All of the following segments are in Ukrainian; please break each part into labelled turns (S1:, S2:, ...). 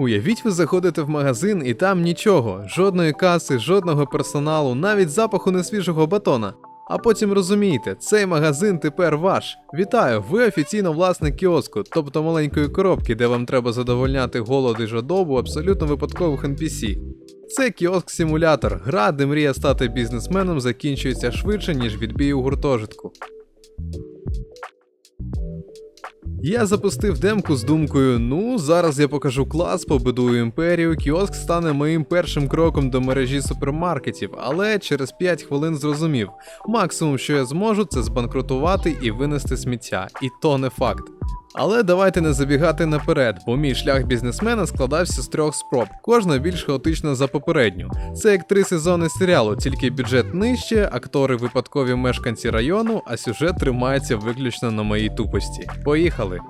S1: Уявіть, ви заходите в магазин і там нічого, жодної каси, жодного персоналу, навіть запаху несвіжого батона. А потім розумієте, цей магазин тепер ваш. Вітаю! Ви офіційно власник кіоску, тобто маленької коробки, де вам треба задовольняти голод і жадобу абсолютно випадкових NPC. Це кіоск-симулятор, гра, де мрія стати бізнесменом закінчується швидше, ніж відбій у гуртожитку. Я запустив демку з думкою: ну, зараз я покажу клас, побудую імперію, кіоск стане моїм першим кроком до мережі супермаркетів, але через 5 хвилин зрозумів, максимум, що я зможу, це збанкрутувати і винести сміття, і то не факт. Але давайте не забігати наперед, бо мій шлях бізнесмена складався з трьох спроб, кожна більш хаотична за попередню. Це як три сезони серіалу, тільки бюджет нижче, актори випадкові мешканці району, а сюжет тримається виключно на моїй тупості. Поїхали!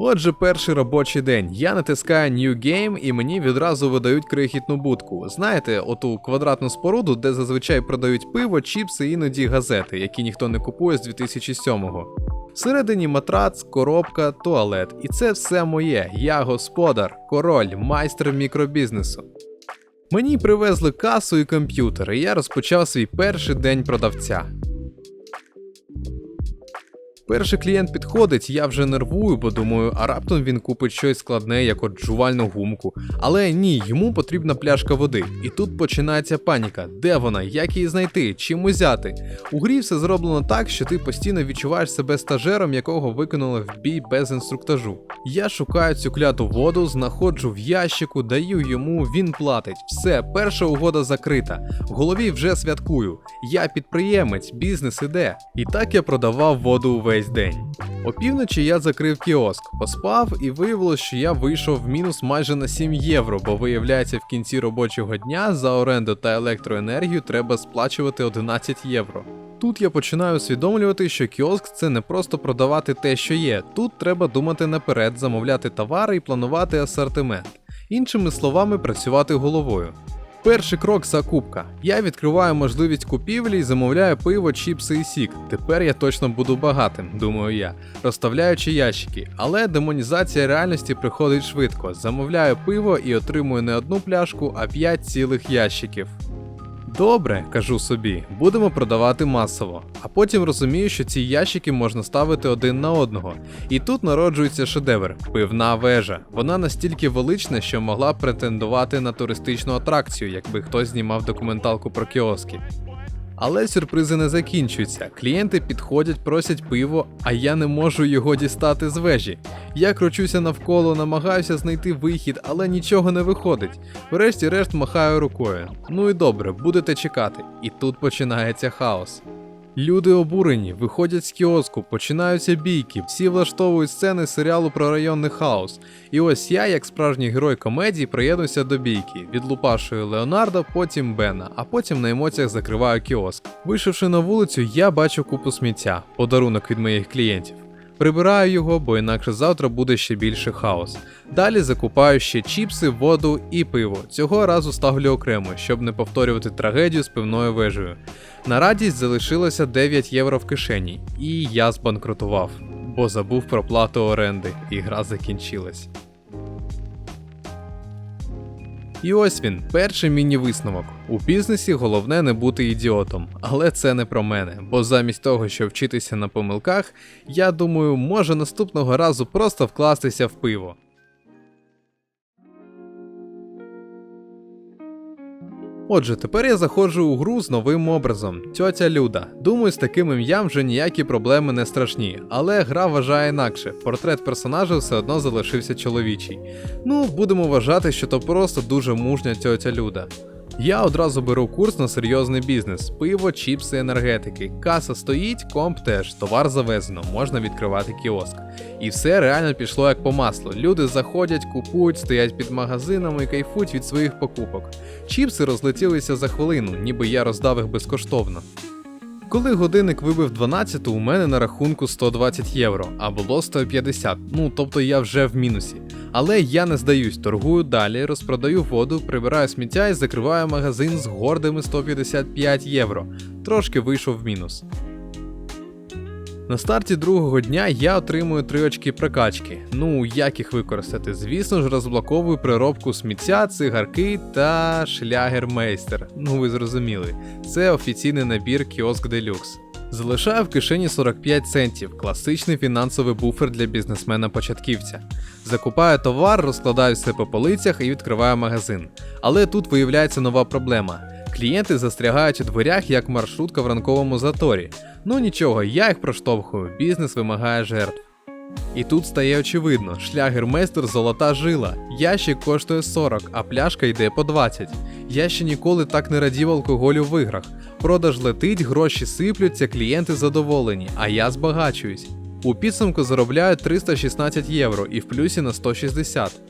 S1: Отже, перший робочий день. Я натискаю New Game і мені відразу видають крихітну будку. Знаєте, оту квадратну споруду, де зазвичай продають пиво, чіпси, іноді газети, які ніхто не купує з 2007-го. Всередині матрац, коробка, туалет. І це все моє. Я господар, король, майстер мікробізнесу. Мені привезли касу і комп'ютер, і я розпочав свій перший день продавця. Перший клієнт підходить, я вже нервую, бо думаю, а раптом він купить щось складне, як от жувальну гумку. Але ні, йому потрібна пляшка води. І тут починається паніка. Де вона? Як її знайти? Чим узяти? У грі все зроблено так, що ти постійно відчуваєш себе стажером, якого виконали в бій без інструктажу. Я шукаю цю кляту воду, знаходжу в ящику, даю йому, він платить. Все, перша угода закрита. В голові вже святкую. Я підприємець, бізнес іде. І так я продавав воду увесь день. Опівночі я закрив кіоск, поспав і виявилось, що я вийшов в мінус майже на 7 євро, бо виявляється, в кінці робочого дня за оренду та електроенергію треба сплачувати 11 євро. Тут я починаю усвідомлювати, що кіоск це не просто продавати те, що є. Тут треба думати наперед, замовляти товари і планувати асортимент. Іншими словами, працювати головою. Перший крок закупка. Я відкриваю можливість купівлі і замовляю пиво, чіпси і сік. Тепер я точно буду багатим, думаю я, розставляючи ящики. Але демонізація реальності приходить швидко. Замовляю пиво і отримую не одну пляшку, а п'ять цілих ящиків. Добре, кажу собі, будемо продавати масово. А потім розумію, що ці ящики можна ставити один на одного. І тут народжується шедевр пивна вежа. Вона настільки велична, що могла претендувати на туристичну атракцію, якби хтось знімав документалку про кіоски. Але сюрпризи не закінчуються. Клієнти підходять, просять пиво, а я не можу його дістати з вежі. Я кручуся навколо, намагаюся знайти вихід, але нічого не виходить. Врешті-решт махаю рукою. Ну і добре, будете чекати. І тут починається хаос. Люди обурені, виходять з кіоску, починаються бійки, всі влаштовують сцени серіалу про районний хаос. І ось я, як справжній герой комедії, приєднуюся до бійки, відлупашую Леонардо, потім Бена, а потім на емоціях закриваю кіоск. Вийшовши на вулицю, я бачу купу сміття, подарунок від моїх клієнтів. Прибираю його, бо інакше завтра буде ще більше хаос. Далі закупаю ще чіпси, воду і пиво. Цього разу ставлю окремо, щоб не повторювати трагедію з пивною вежею. На радість залишилося 9 євро в кишені, і я збанкрутував, бо забув про плату оренди, і гра закінчилась. І ось він, перший міні-висновок. У бізнесі головне не бути ідіотом, але це не про мене, бо замість того, щоб вчитися на помилках, я думаю, може наступного разу просто вкластися в пиво. Отже, тепер я заходжу у гру з новим образом тьотя Люда. Думаю, з таким ім'ям вже ніякі проблеми не страшні, але гра вважає інакше. Портрет персонажа все одно залишився чоловічий. Ну, будемо вважати, що то просто дуже мужня тьотя Люда. Я одразу беру курс на серйозний бізнес: пиво, чіпси, енергетики. Каса стоїть, комп теж, товар завезено, можна відкривати кіоск. І все реально пішло як по маслу. Люди заходять, купують, стоять під магазинами і кайфують від своїх покупок. Чіпси розлетілися за хвилину, ніби я роздав їх безкоштовно. Коли годинник вибив 12, у мене на рахунку 120 євро, а було 150, ну тобто я вже в мінусі. Але я не здаюсь, торгую далі, розпродаю воду, прибираю сміття і закриваю магазин з гордими 155 євро. Трошки вийшов в мінус. На старті другого дня я отримую три очки прокачки. Ну, як їх використати? Звісно ж, розблоковую приробку сміття, цигарки та шлягермейстер. Ну ви зрозуміли, це офіційний набір кіоск делюкс. Залишаю в кишені 45 центів, класичний фінансовий буфер для бізнесмена-початківця. Закупаю товар, розкладаю все по полицях і відкриваю магазин. Але тут виявляється нова проблема. Клієнти застрягають у дверях як маршрутка в ранковому заторі. Ну нічого, я їх проштовхую, бізнес вимагає жертв. І тут стає очевидно, шлягермейстер золота жила. Ящик коштує 40, а пляшка йде по 20. Я ще ніколи так не радів алкоголю в іграх. Продаж летить, гроші сиплються, клієнти задоволені, а я збагачуюсь. У підсумку заробляю 316 євро і в плюсі на 160.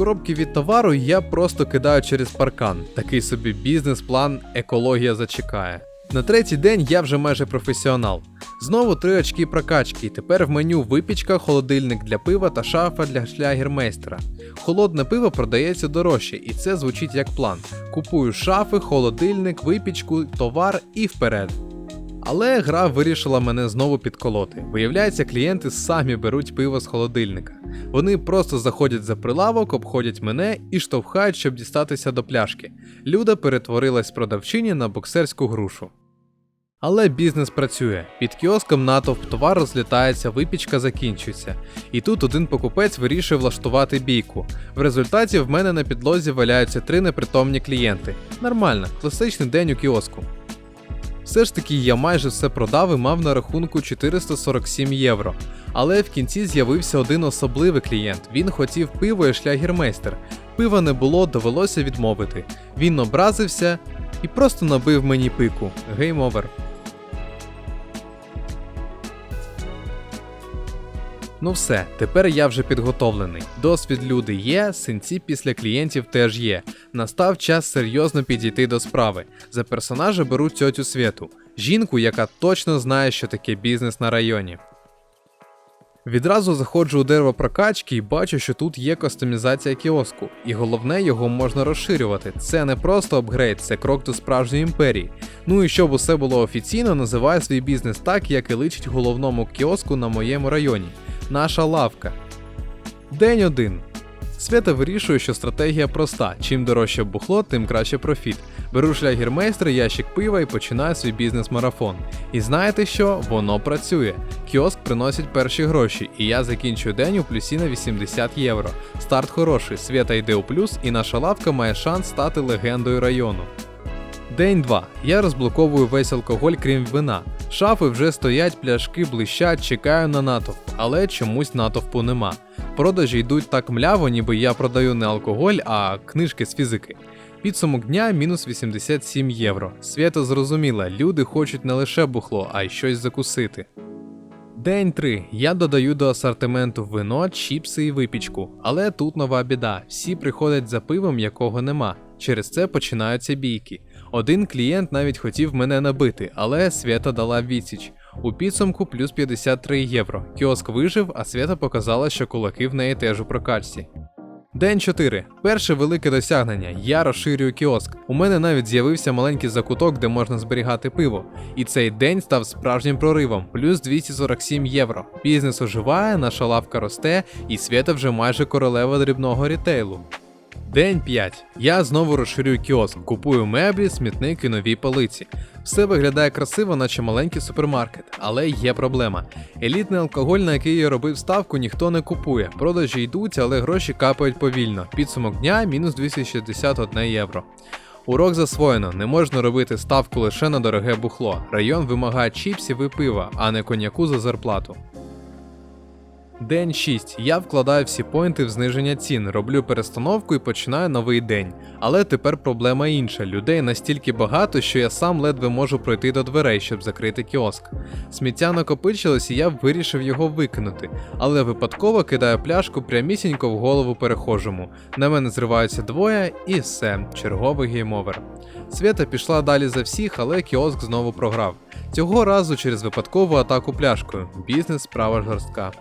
S1: Коробки від товару я просто кидаю через паркан. Такий собі бізнес-план екологія зачекає. На третій день я вже майже професіонал. Знову три очки прокачки, і тепер в меню випічка, холодильник для пива та шафа для шлягермейстера. Холодне пиво продається дорожче, і це звучить як план. Купую шафи, холодильник, випічку, товар і вперед. Але гра вирішила мене знову підколоти. Виявляється, клієнти самі беруть пиво з холодильника. Вони просто заходять за прилавок, обходять мене і штовхають, щоб дістатися до пляшки. Люда перетворилась з продавчині на боксерську грушу. Але бізнес працює. Під кіоском натовп товар розлітається, випічка закінчується. І тут один покупець вирішує влаштувати бійку. В результаті в мене на підлозі валяються три непритомні клієнти. Нормально, класичний день у кіоску. Все ж таки я майже все продав і мав на рахунку 447 євро. Але в кінці з'явився один особливий клієнт. Він хотів пиво і шлягермейстер. Пива не було, довелося відмовити. Він образився і просто набив мені пику. Гейм овер. Ну все, тепер я вже підготовлений. Досвід люди є, синці після клієнтів теж є. Настав час серйозно підійти до справи. За персонажа беру тьотю Світу, жінку, яка точно знає, що таке бізнес на районі. Відразу заходжу у дерево прокачки і бачу, що тут є кастомізація кіоску, і головне його можна розширювати. Це не просто апгрейд, це крок до справжньої імперії. Ну і щоб усе було офіційно, називаю свій бізнес так, як і личить головному кіоску на моєму районі. Наша лавка. День 1. Свята вирішує, що стратегія проста: чим дорожче бухло, тим краще профіт. Беру шлягермейстер, ящик пива і починаю свій бізнес-марафон. І знаєте що? Воно працює. Кіоск приносить перші гроші, і я закінчую день у плюсі на 80 євро. Старт хороший, свята йде у плюс, і наша лавка має шанс стати легендою району. День 2. Я розблоковую весь алкоголь, крім вина. Шафи вже стоять, пляшки блищать, чекаю на натовп, але чомусь натовпу нема. Продажі йдуть так мляво, ніби я продаю не алкоголь, а книжки з фізики. Підсумок дня мінус 87 євро. Свято зрозуміла, люди хочуть не лише бухло, а й щось закусити. День 3. Я додаю до асортименту вино, чіпси і випічку. Але тут нова біда. Всі приходять за пивом, якого нема. Через це починаються бійки. Один клієнт навіть хотів мене набити, але Свята дала відсіч. У підсумку плюс 53 євро. Кіоск вижив, а Свята показала, що кулаки в неї теж у прокачці. День 4. Перше велике досягнення. Я розширюю кіоск. У мене навіть з'явився маленький закуток, де можна зберігати пиво. І цей день став справжнім проривом, плюс 247 євро. Бізнес оживає, наша лавка росте, і свята вже майже королева дрібного рітейлу. День 5. Я знову розширюю кіоск, купую меблі, смітник і нові полиці. Все виглядає красиво, наче маленький супермаркет, але є проблема. Елітний алкоголь, на який я робив ставку, ніхто не купує. Продажі йдуть, але гроші капають повільно. Підсумок дня мінус 261 євро. Урок засвоєно, не можна робити ставку лише на дороге бухло. Район вимагає чіпсів і пива, а не коньяку за зарплату. День 6. Я вкладаю всі поінти в зниження цін, роблю перестановку і починаю новий день. Але тепер проблема інша. Людей настільки багато, що я сам ледве можу пройти до дверей, щоб закрити кіоск. Сміття накопичилось і я вирішив його викинути, але випадково кидаю пляшку прямісінько в голову перехожому. На мене зриваються двоє, і все, черговий геймовер. Свята пішла далі за всіх, але кіоск знову програв. Цього разу через випадкову атаку пляшкою. Бізнес справа жорстка.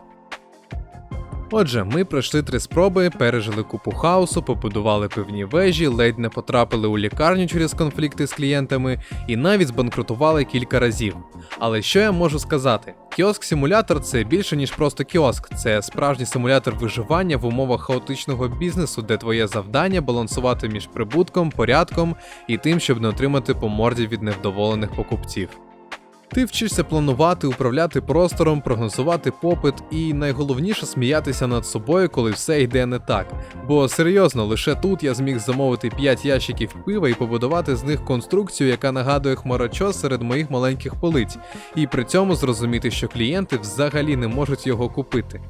S1: Отже, ми пройшли три спроби, пережили купу хаосу, побудували пивні вежі, ледь не потрапили у лікарню через конфлікти з клієнтами і навіть збанкрутували кілька разів. Але що я можу сказати? Кіоск-симулятор це більше ніж просто кіоск, це справжній симулятор виживання в умовах хаотичного бізнесу, де твоє завдання балансувати між прибутком, порядком і тим, щоб не отримати по морді від невдоволених покупців. Ти вчишся планувати, управляти простором, прогнозувати попит і найголовніше сміятися над собою, коли все йде не так. Бо серйозно, лише тут я зміг замовити 5 ящиків пива і побудувати з них конструкцію, яка нагадує хмарочос серед моїх маленьких полиць, і при цьому зрозуміти, що клієнти взагалі не можуть його купити.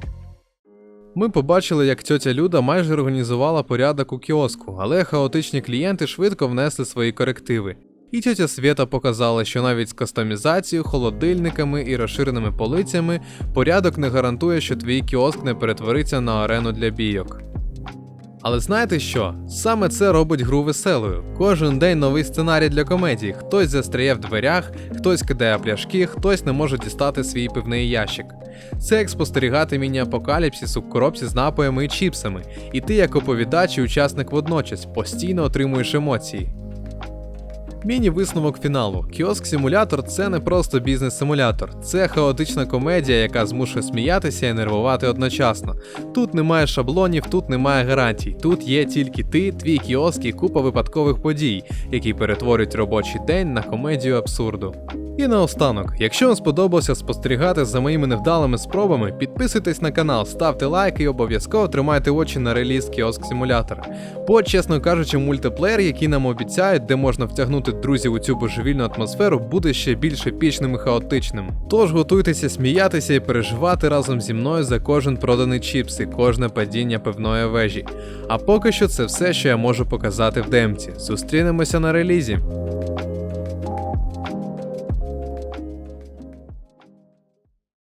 S1: Ми побачили, як тьотя Люда майже організувала порядок у кіоску, але хаотичні клієнти швидко внесли свої корективи. І тьотя Свєта показала, що навіть з кастомізацією, холодильниками і розширеними полицями порядок не гарантує, що твій кіоск не перетвориться на арену для бійок. Але знаєте що? Саме це робить гру веселою. Кожен день новий сценарій для комедії. Хтось застряє в дверях, хтось кидає пляшки, хтось не може дістати свій пивний ящик. Це як спостерігати міні-апокаліпсис у коробці з напоями і чіпсами, і ти, як оповідач і учасник водночас, постійно отримуєш емоції. Міні-висновок фіналу. Кіоск симулятор це не просто бізнес-симулятор, це хаотична комедія, яка змушує сміятися і нервувати одночасно. Тут немає шаблонів, тут немає гарантій. Тут є тільки ти, твій кіоск і купа випадкових подій, які перетворюють робочий день на комедію абсурду. І наостанок, якщо вам сподобалося спостерігати за моїми невдалими спробами, підписуйтесь на канал, ставте лайк і обов'язково тримайте очі на реліз кіоск симулятора. Бо, чесно кажучи, мультиплеєр, який нам обіцяють, де можна втягнути друзів у цю божевільну атмосферу, буде ще більш епічним і хаотичним. Тож готуйтеся сміятися і переживати разом зі мною за кожен проданий чіпс і кожне падіння певної вежі. А поки що це все, що я можу показати в демці. Зустрінемося на релізі.